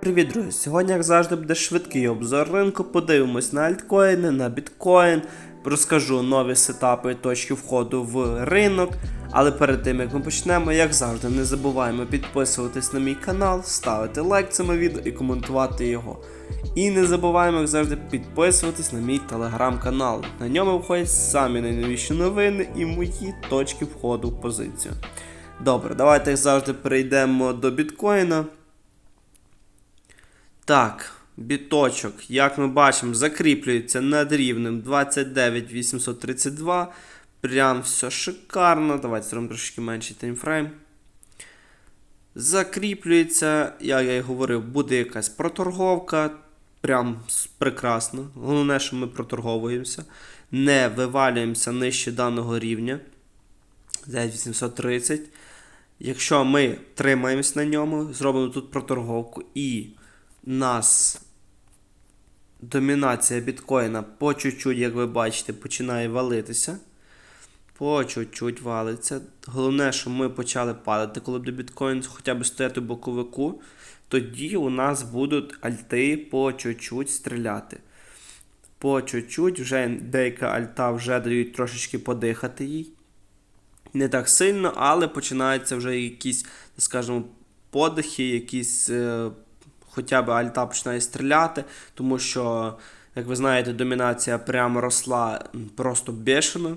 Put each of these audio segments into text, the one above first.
Привіт, друзі! Сьогодні, як завжди, буде швидкий обзор ринку. Подивимось на альткоїни, на біткоін, розкажу нові сетапи точки входу в ринок. Але перед тим як ми почнемо, як завжди, не забуваємо підписуватись на мій канал, ставити лайк цьому відео і коментувати його. І не забуваємо, як завжди, підписуватись на мій телеграм-канал. На ньому виходять самі найновіші новини і мої точки входу в позицію. Добре, давайте як завжди перейдемо до біткоїна. Так, біточок, як ми бачимо, закріплюється над рівнем 29832. Прям все шикарно. Давайте зробимо трошки менший таймфрейм. Закріплюється, як я і говорив, буде якась проторговка. Прям прекрасно. Головне, що ми проторговуємося. Не вивалюємося нижче даного рівня. 9830. Якщо ми тримаємось на ньому, зробимо тут проторговку і нас домінація біткоїна по чуть-чуть, як ви бачите, починає валитися. По чуть-чуть валиться. Головне, що ми почали падати, коли буде біткоін хоча б стояти в боковику, тоді у нас будуть альти по чуть-чуть стріляти. По чуть-чуть, вже деяка альта вже дають трошечки подихати їй. Не так сильно, але починаються вже якісь, скажімо, подихи, якісь. Е, хоча б альта починає стріляти, тому що, як ви знаєте, домінація прямо росла просто бешено.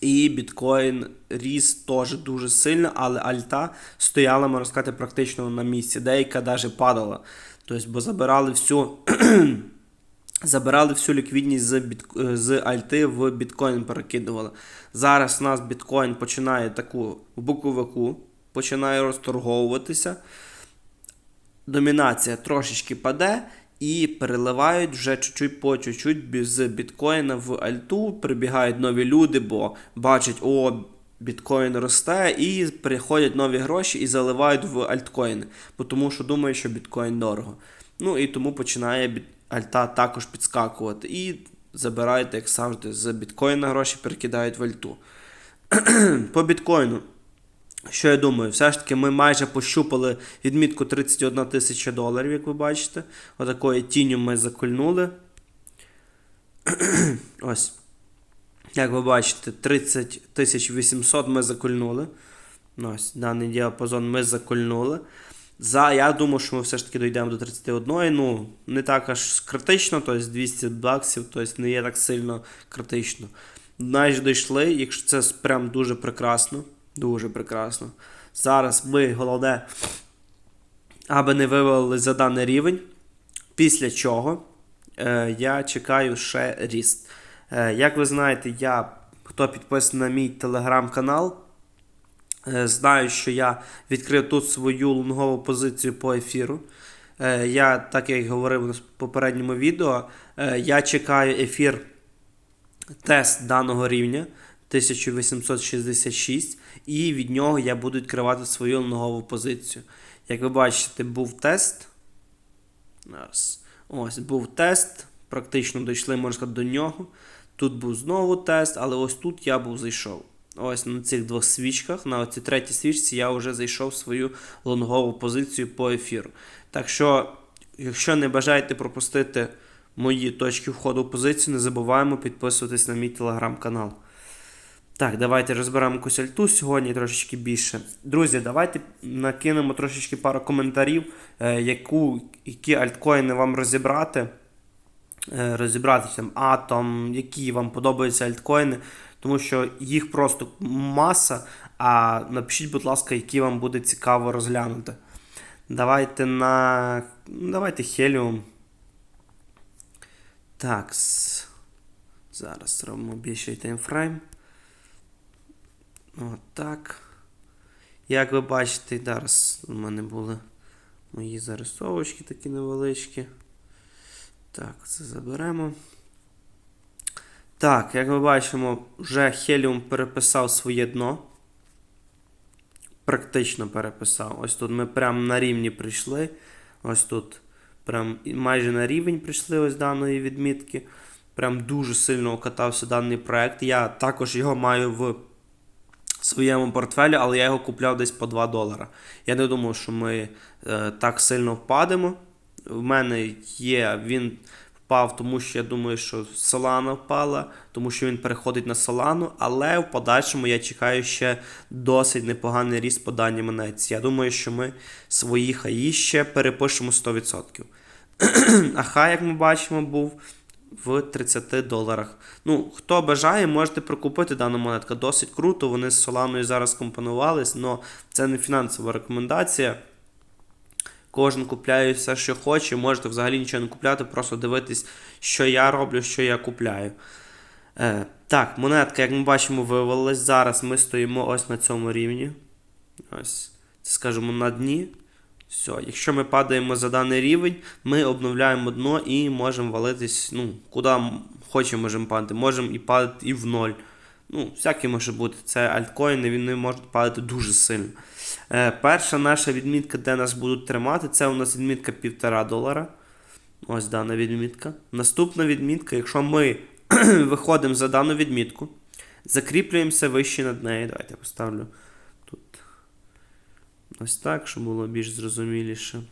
І біткоін ріс теж дуже сильно, але альта стояла, можна сказати, практично на місці. Деяка навіть падала. Тобто, бо забирали всю. Забирали всю ліквідність з, бітк... з альти в біткоін перекидували. Зараз у нас біткоін починає таку боковику, починає розторговуватися домінація трошечки паде і переливають вже чуть-чуть по чуть-чуть з біткоїна в альту. Прибігають нові люди, бо бачать, о, біткоін росте, і приходять нові гроші і заливають в альткоїни, бо тому що думають, що біткоін дорого. Ну і тому починає альта також підскакувати. І забирають, як завжди, з біткоїна гроші перекидають в альту. По біткоїну. Що я думаю, все ж таки ми майже пощупали відмітку 31 тисяча доларів, як ви бачите. Отакою тінню ми закольнули. Ось. Як ви бачите, 30 800 ми закольнули. Ось, даний діапазон ми закольнули. За, я думаю, що ми все ж таки дійдемо до 31. Ну, не так аж критично, тобто 200 баксів, тобто не є так сильно критично. Майже дійшли, якщо це прям дуже прекрасно. Дуже прекрасно. Зараз ми головне, аби не вивели за даний рівень. Після чого е, я чекаю ще ріст. Е, як ви знаєте, я, хто підписаний на мій телеграм-канал, е, знаю, що я відкрив тут свою лонгову позицію по ефіру. Е, я, так як говорив у попередньому відео, е, я чекаю ефір тест даного рівня 1866, і від нього я буду відкривати свою лонгову позицію. Як ви бачите, був тест. Зараз. Ось був тест. Практично дійшли, можна сказати, до нього. Тут був знову тест, але ось тут я був зайшов. Ось на цих двох свічках, на цій третій свічці я вже зайшов в свою лонгову позицію по ефіру. Так що, якщо не бажаєте пропустити мої точки входу в позицію, не забуваємо підписуватись на мій телеграм-канал. Так, давайте розберемо якусь альту сьогодні трошечки більше. Друзі, давайте накинемо трошечки пару коментарів, е, яку, які альткоїни вам розібрати. Е, розібрати там атом, які вам подобаються альткоїни, тому що їх просто маса. А напишіть, будь ласка, які вам буде цікаво розглянути. Давайте на. Давайте Helium. Так. Зараз зробимо більший таймфрейм. Отак. Як ви бачите, зараз у мене були мої зарисовочки такі невеличкі. Так, це заберемо. Так, як ми бачимо, вже Helium переписав своє дно. Практично переписав. Ось тут ми прямо на рівні прийшли. Ось тут прям майже на рівень прийшли ось даної відмітки. Прям дуже сильно окатався даний проект. Я також його маю в своєму портфелі, але я його купляв десь по 2 долара. Я не думав, що ми е, так сильно впадемо. В мене є, він впав, тому що я думаю, що Solana впала, тому що він переходить на Solana, але в подальшому я чекаю ще досить непоганий ріст по даній. Я думаю, що ми свої хаї ще перепишемо 100%. А хай, як ми бачимо, був в 30 доларах. Ну, хто бажає, можете прикупити дану монетку. Досить круто. Вони з Соланою зараз компонувались, але це не фінансова рекомендація. Кожен купляє все, що хоче. Можете взагалі нічого не купляти, просто дивитись, що я роблю, що я купляю. Е, так, монетка, як ми бачимо, вивалилась. Зараз ми стоїмо ось на цьому рівні. Ось, скажімо, на дні. Все, якщо ми падаємо за даний рівень, ми обновляємо дно і можемо валитись, ну, куди хочемо можемо падати. Можемо і падати і в ноль. Ну, всяке може бути. Це альткоїни, вони можуть падати дуже сильно. Е, перша наша відмітка, де нас будуть тримати, це у нас відмітка 1,5 долара. Ось дана відмітка. Наступна відмітка, якщо ми виходимо за дану відмітку, закріплюємося вище над нею. Давайте я поставлю. Ось так, щоб було більш зрозуміліше.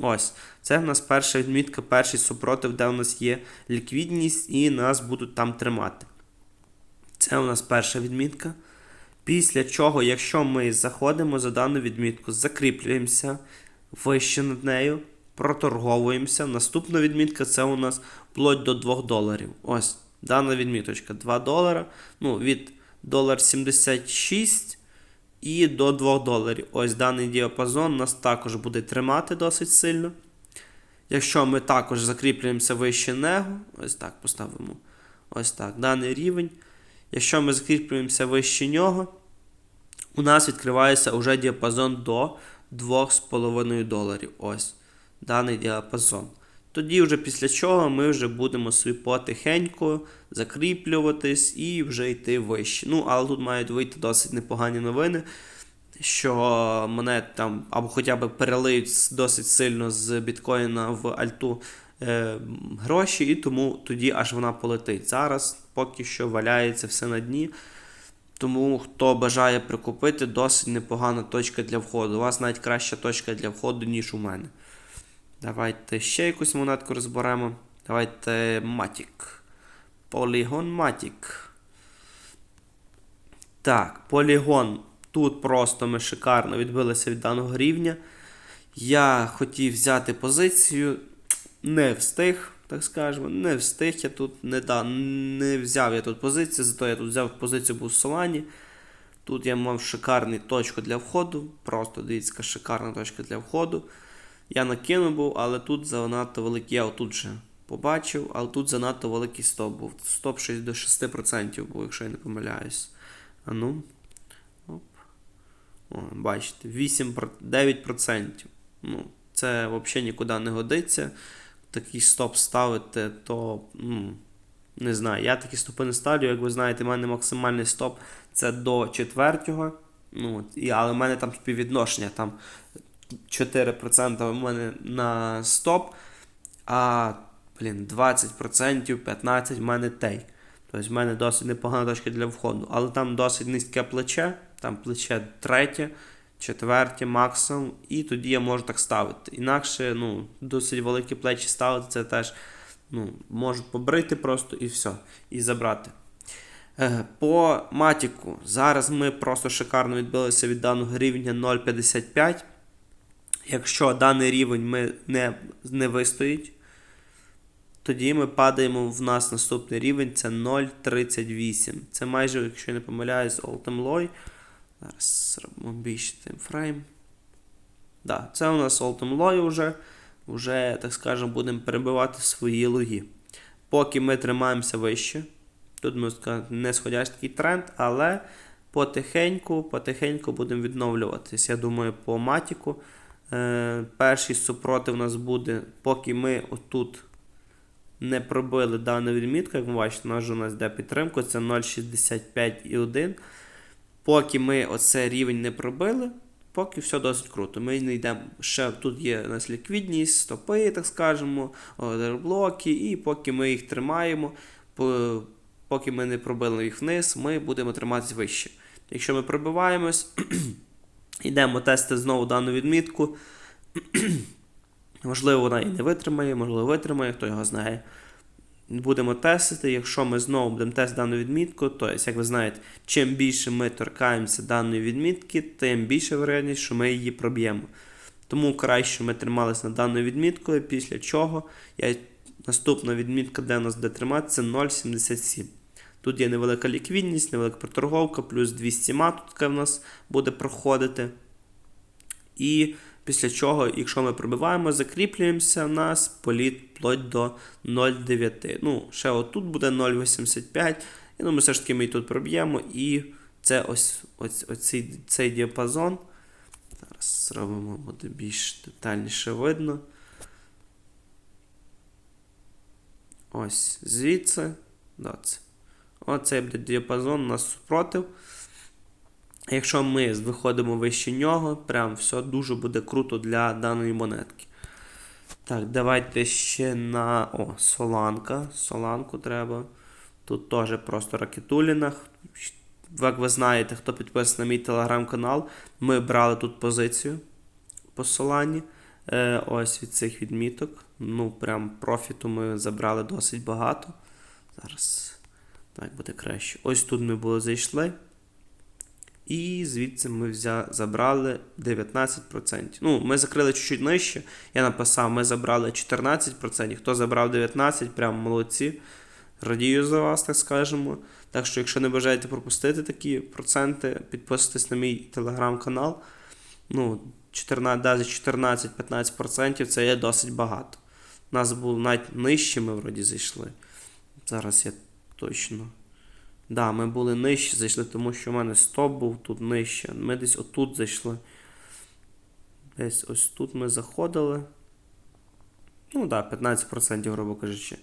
Ось, це в нас перша відмітка, перший супротив, де у нас є ліквідність, і нас будуть там тримати. Це у нас перша відмітка. Після чого, якщо ми заходимо за дану відмітку, закріплюємося вище над нею, проторговуємося. Наступна відмітка це у нас вплоть до 2 доларів. Ось, дана відміточка 2 долара. Ну, від долар 76 і до 2 доларів. Ось даний діапазон нас також буде тримати досить сильно. Якщо ми також закріплюємося вище него, ось так поставимо. Ось так, даний рівень. Якщо ми закріплюємося вище нього, у нас відкривається уже діапазон до 2,5 доларів. Ось даний діапазон. Тоді, вже після чого ми вже будемо собі потихеньку закріплюватись і вже йти вище. Ну, але тут мають вийти досить непогані новини, що монет там або хоча б перелиють досить сильно з біткоїна в альту е, гроші, і тому тоді аж вона полетить. Зараз поки що валяється все на дні. Тому хто бажає прикупити, досить непогана точка для входу. У вас навіть краща точка для входу, ніж у мене. Давайте ще якусь монетку розберемо. Давайте Matic. Polygon Matic. Так, Polygon. Тут просто ми шикарно відбилися від даного рівня. Я хотів взяти позицію, не встиг, так скажемо. Не встиг я тут, не, да, не взяв я тут позицію, зато я тут взяв позицію був в Солані. Тут я мав шикарну точку для входу. Просто дивіться, шикарна точка для входу. Я накинув був, але тут занадто великий. Я отут же побачив, але тут занадто великий стоп був. Стоп 6 до 6% був, якщо я не помиляюсь. А ну. Оп. О, бачите, 8, 9%. Ну, це взагалі нікуди не годиться. Такий стоп ставити, то. Ну, не знаю, я такі стопи не ставлю. Як ви знаєте, в мене максимальний стоп це до четвертого. Ну, і, але в мене там співвідношення там 4% в мене на стоп, а блін, 20%, 15% в мене тейк. Тобто в мене досить непогана точка для входу. Але там досить низьке плече, там плече третє, четверте максимум, і тоді я можу так ставити. Інакше, ну, досить великі плечі ставити, це теж ну, можуть побрити просто і все, і забрати. Е, По матіку. Зараз ми просто шикарно відбилися від даного рівня 0,55. Якщо даний рівень ми не, не вистоїть, тоді ми падаємо в нас наступний рівень це 0,38. Це майже, якщо я не помиляюсь, all-time low. Зараз зробимо більше таймфрейм. Да, це у нас all-time low вже. Вже, так скажемо, будемо перебивати свої логи. Поки ми тримаємося вище. Тут ми не сходящий тренд, але потихеньку, потихеньку будемо відновлюватись. Я думаю, по матіку. Е, перший супротив у нас буде, поки ми отут не пробили дану відмітку, як ви бачите, у нас у нас йде підтримка, це 0,65,1. Поки ми оцей рівень не пробили, поки все досить круто. Ми не йдемо. Ще тут є у нас ліквідність, стопи, так скажемо, блоки, і поки ми їх тримаємо, поки ми не пробили їх вниз, ми будемо триматися вище. Якщо ми пробиваємось, йдемо тести знову дану відмітку. Можливо, вона і не витримає, можливо, витримає, хто його знає. Будемо тестити. Якщо ми знову будемо тестити дану відмітку, то, як ви знаєте, чим більше ми торкаємося даної відмітки, тим більше вероятність, що ми її проб'ємо. Тому краще ми трималися над даною відміткою, після чого я, наступна відмітка, де у нас буде триматися 0,77. Тут є невелика ліквідність, невелика проторговка, плюс 200 матутка в нас буде проходити. І після чого, якщо ми пробиваємо, закріплюємося, у нас політ вплоть до 0,9. Ну, ще отут буде 0,85. Я думаю, все ж таки ми і тут проб'ємо. І це ось, ось, ось цей, цей діапазон. Зараз зробимо, буде більш детальніше видно. Ось звідси. Да, це. Оцей буде діапазон у нас супротив. Якщо ми виходимо вище нього, прям все дуже буде круто для даної монетки. Так, давайте ще на. О, соланка. Соланку треба. Тут теж просто ракетуліна. Як ви знаєте, хто підписаний на мій телеграм-канал, ми брали тут позицію по солані. Е, ось від цих відміток. Ну, прям профіту ми забрали досить багато. Зараз так буде краще. Ось тут ми були зайшли. І звідси ми взя... забрали 19%. Ну, ми закрили чуть-чуть нижче. Я написав, ми забрали 14%. Хто забрав 19%, прям молодці. Радію за вас, так скажемо. Так що, якщо не бажаєте пропустити такі проценти, підписуйтесь на мій телеграм-канал. Ну, 14, 14-15% це є досить багато. У нас було навіть нижче, ми вроді зайшли. Зараз я точно. Да, ми були нижче, зайшли, тому що в мене стоп був тут нижче. Ми десь отут зайшли. Десь ось тут ми заходили. Ну так, да, 15%, грубо кажучи.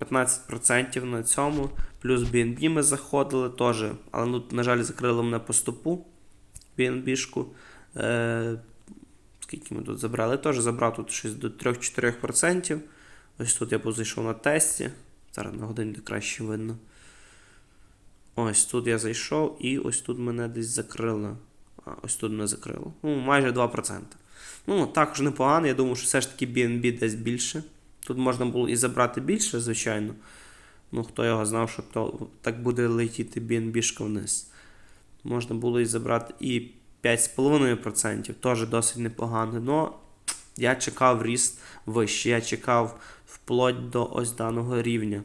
15% на цьому. Плюс BNB ми заходили теж. Але, ну, на жаль, закрили мене по стопу. BNB-шку. Е, Скільки ми тут забрали? Теж забрав тут щось до 3-4%. Ось тут я позайшов на тесті. Зараз на годині краще видно. Ось тут я зайшов і ось тут мене десь закрили. А, ось тут мене закрило. Ну, майже 2%. Ну, також непогано. Я думаю, що все ж таки BNB десь більше. Тут можна було і забрати більше, звичайно. Ну, хто його знав, що то, так буде летіти BNB вниз. Можна було і забрати і 5,5%, теж досить непогано. Но я чекав ріст вище. Я чекав вплоть до ось даного рівня.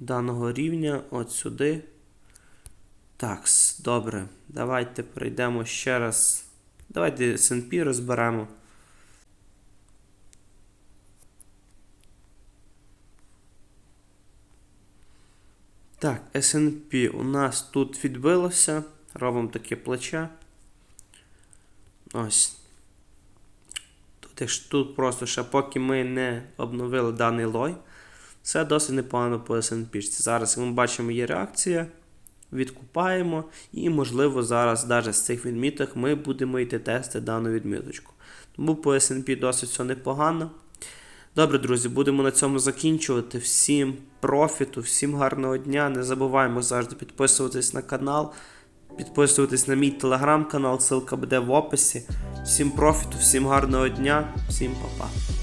Даного рівня от сюди. Так, добре. Давайте перейдемо ще раз. Давайте SP розберемо. Так, SP у нас тут відбилося. Робимо таке плече. Ось. Тут, тут просто ще поки ми не обновили даний лой, це досить непогано по SNP. Зараз ми бачимо, є реакція. Відкупаємо, і, можливо, зараз навіть з цих відміток ми будемо йти тести дану відміточку. Тому по SP досить все непогано. Добре, друзі, будемо на цьому закінчувати. Всім профіту, всім гарного дня. Не забуваємо завжди підписуватись на канал, підписуватись на мій телеграм-канал, ссылка буде в описі. Всім профіту, всім гарного дня, всім па-па.